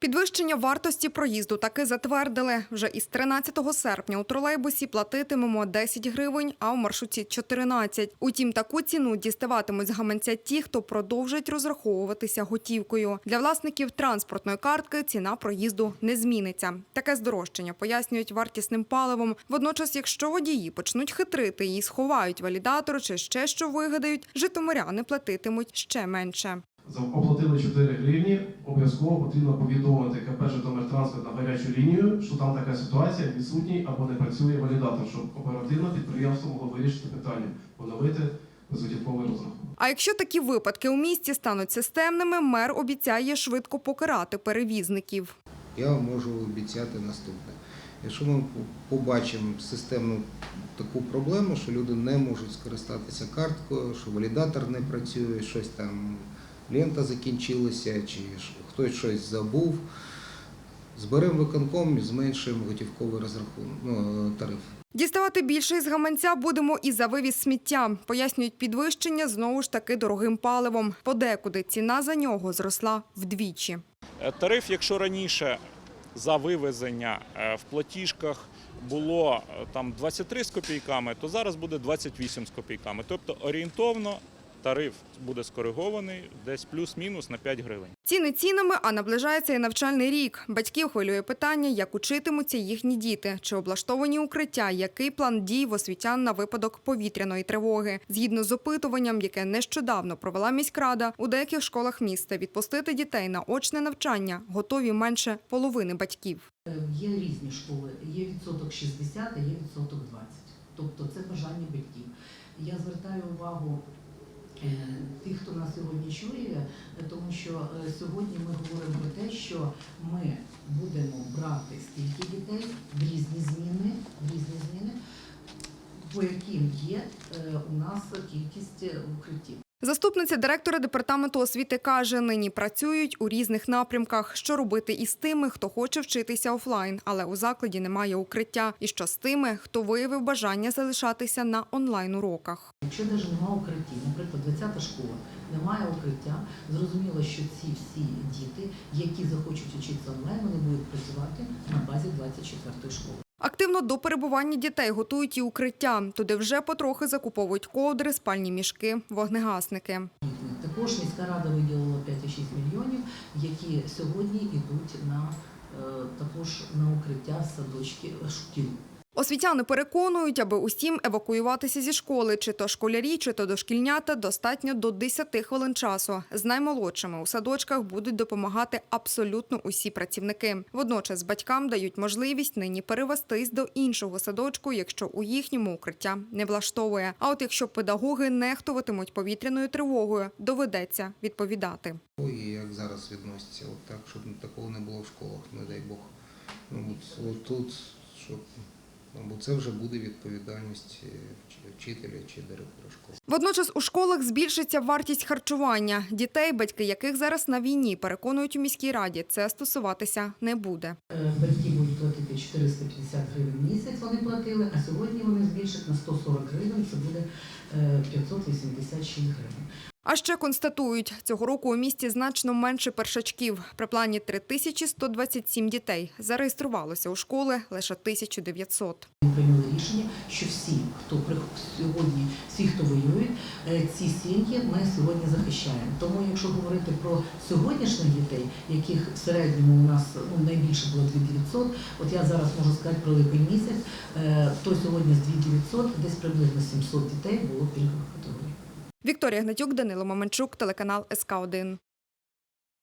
Підвищення вартості проїзду таки затвердили. Вже із 13 серпня у тролейбусі платитимемо 10 гривень, а у маршруті 14. Утім, таку ціну діставатимуть з гаманця ті, хто продовжать розраховуватися готівкою. Для власників транспортної картки ціна проїзду не зміниться. Таке здорожчання пояснюють вартісним паливом. Водночас, якщо водії почнуть хитрити і сховають валідатор чи ще що вигадають, житомиряни платитимуть ще менше. За- Оплатили 4 гривні, обов'язково потрібно повідомити КП «Житомиртранспорт» на гарячу лінію, що там така ситуація, відсутній або не працює валідатор, щоб оперативно підприємство могло вирішити питання, поновити безготівковий розрахунок. А якщо такі випадки у місті стануть системними, мер обіцяє швидко покарати перевізників. Я вам можу обіцяти наступне. Якщо ми побачимо системну таку проблему, що люди не можуть скористатися карткою, що валідатор не працює, щось там лента закінчилася, чи ж хтось щось забув, зберемо виконком і зменшуємо готівковий розрахунок, ну, тариф. Діставати більше із гаманця будемо і за вивіз сміття. Пояснюють підвищення знову ж таки дорогим паливом. Подекуди ціна за нього зросла вдвічі. Е, Тариф, якщо раніше за вивезення е, в платіжках було е, там 23 з копійками, то зараз буде 28 з копійками. Тобто орієнтовно тариф буде скоригований десь плюс-мінус на 5 гривень. Ціни цінами, а наближається і навчальний рік. Батьків хвилює питання, як учитимуться їхні діти, чи облаштовані укриття, який план дій в освітян на випадок повітряної тривоги. Згідно з опитуванням, яке нещодавно провела міськрада, у деяких школах міста відпустити дітей на очне навчання готові менше половини батьків. Е, Є різні школи, є відсоток 60, є відсоток 20. Тобто це бажання батьків. Я звертаю увагу тих, хто нас сьогодні чує, е, тому що е, сьогодні ми говоримо про те, що ми будемо брати стільки дітей в різні зміни, в різні зміни, по яким є е, у нас кількість е, укриттів. Заступниця директора департаменту освіти каже, нині працюють у різних напрямках. Що робити із тими, хто хоче вчитися офлайн, але у закладі немає укриття. І що з тими, хто виявив бажання залишатися на онлайн-уроках. Якщо навіть немає укриттів, наприклад, 20-та школа, немає укриття, зрозуміло, що ці всі діти, які захочуть вчитися онлайн, вони будуть працювати на базі 24-ї школи. Активно до перебування дітей готують і укриття. Туди вже потрохи закуповують ковдри, спальні мішки, вогнегасники. Також міська рада виділила 5,6 мільйонів, які сьогодні йдуть на е, також на укриття садочки шкіл. Освітяни переконують, аби усім евакуюватися зі школи, чи то школярі, чи то дошкільнята, достатньо до 10 хвилин часу. З наймолодшими у садочках будуть допомагати абсолютно усі працівники. Водночас батькам дають можливість нині перевестись до іншого садочку, якщо у їхньому укриття не влаштовує. А от якщо педагоги нехтуватимуть повітряною тривогою, доведеться відповідати. І як зараз відносяться, от так, щоб такого не було в школах, не дай Бог. Ну, от, от тут, щоб, бо це вже буде відповідальність е, вчителя чи директора школи. Водночас у школах збільшиться вартість харчування. Дітей, батьки яких зараз на війні, переконують у міській раді, це стосуватися не буде. Е, Батьки будуть платити 450 гривень місяць, вони платили, а сьогодні вони збільшать на 140 гривень, це буде е, 586 гривень. А ще констатують, цього року у місті значно менше першачків. При плані 3127 дітей. Зареєструвалося у школи лише 1900. Ми прийняли рішення, що всі, хто сьогодні, всі, хто воюють, е, ці сім'ї ми сьогодні захищаємо. Тому, якщо говорити про сьогоднішніх дітей, яких в середньому у нас ну, найбільше було 2900, от я зараз можу сказати про липень місяць, е, то сьогодні з 2900 десь приблизно 700 дітей було пільгових категорій. Вікторія Гнатюк, Данило Маменчук, телеканал СК 1